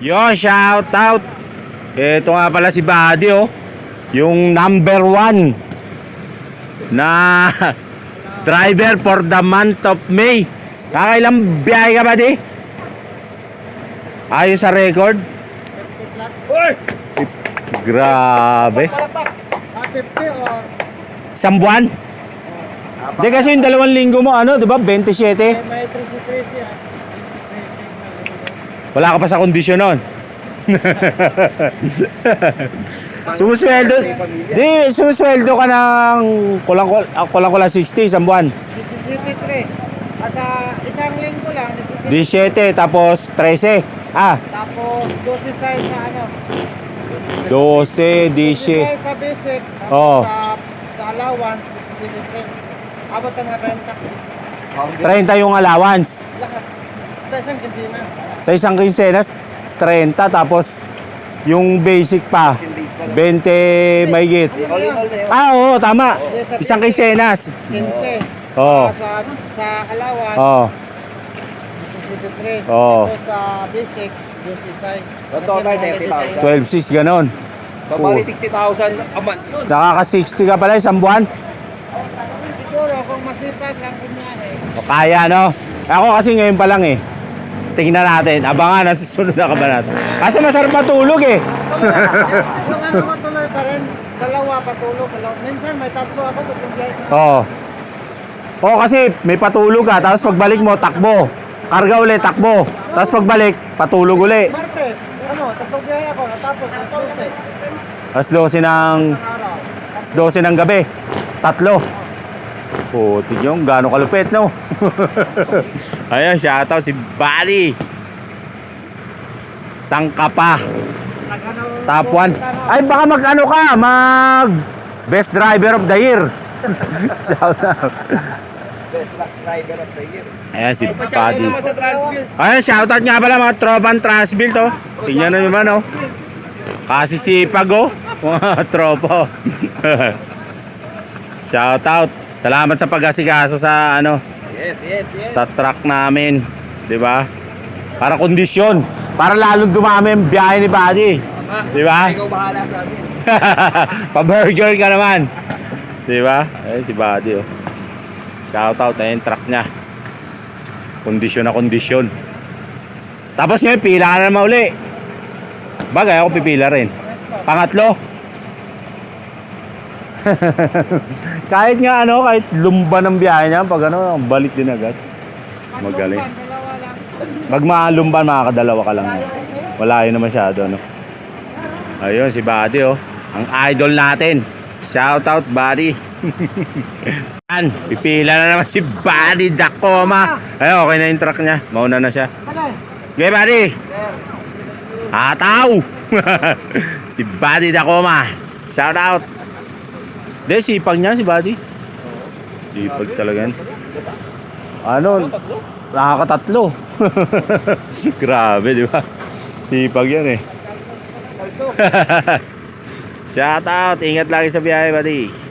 Yo, shout out. Ito nga pala si Buddy oh. Yung number one na driver for the month of May. Kakailang biyahe ka, Buddy? Ayos sa record? Grabe. 50 or Isang buwan? Hindi kasi yung dalawang linggo mo, ano, di ba? 27. may 13 yan. Wala ka pa sa kondisyon nun. sumusweldo. Di, sumusweldo ka ng kulang kulang, kulang, kulang 60 isang buwan. 17 At sa isang linggo lang, 17. 17 tapos 13. Ah, Tapos 12 sa sa ano. 12, 12 10. sa basic. Oo. sa, sa allowance, 17. Abot ang mga renta. 30 yung allowance. Lahat. Sa isang kantina. Sa isang quincenas, 30 tapos yung basic pa, 20 mahigit. Ah, oo, tama. Isang quincenas. 15. Oo. Sa, sa allowance, Oo. 23. Oo. Sa basic, 26. So, total, 30,000. 12 ganon. So, bali 60,000 a month nun. Nakaka-60 ka pala isang buwan. Siguro kung masipag lang kumain. O, Kaya no? Ako kasi ngayon pa lang eh. Tingnan natin. Abangan na susunod na kabanata. Kasi masarap matulog eh. Yung ano ko tuloy pa rin, dalawa patulog. dalawa. Minsan may tatlo ako, tatlong biyahe na. Oo. Oo kasi may patulog ka. Tapos pagbalik mo, takbo. Karga ulit, takbo. Tapos pagbalik, patulog uli. Martes, ano, tatlong biyahe ako, natapos, Tuesday, Tapos 12 ng, araw. 12 ng gabi. Tatlo. Puti yung gano'ng kalupit no? Ayun, shoutout si Bali. Sangka pa. Top 1. Ay, baka mag ano ka, mag best driver of the year. Shout out. Best driver of the year. Ayan si Shoutout Transville. Ayan, shout out nga pala mga tropan Transville to. Tingnan nyo naman oh. Kasi sipag oh. Mga tropa. shout out. Salamat sa pag-asikaso sa ano, Yes, yes, yes. sa truck namin. 'Di ba? Para kondisyon. Para lalong dumami ang biyahe ni Buddy. Di ba? Ikaw bahala sa amin. Pa-burger ka naman. Di ba? Ayun si Buddy oh. Shout out na yung truck niya. Kondisyon na kondisyon. Tapos ngayon, pila ka na naman uli. Bagay, ako pipila rin. Pangatlo. kahit nga ano, kahit lumba ng biyahe niya, pag ano, balik din agad. Magaling. Pag maalumban, makakadalawa ka lang. Wala yun na masyado, no? Ayun, si Buddy, oh. Ang idol natin. Shout out, Buddy. Yan, pipila na naman si Buddy Dacoma. Ay, okay na yung truck niya. Mauna na siya. Ano? Okay, Buddy. Ataw! si Buddy Dacoma. Shout out. Hindi, sipag niya si Buddy. Sipag talaga yan. Ano? Nakakatatlo. Grabe, di ba? Sipag yan eh. Shout out. Ingat lagi sa biyahe, buddy.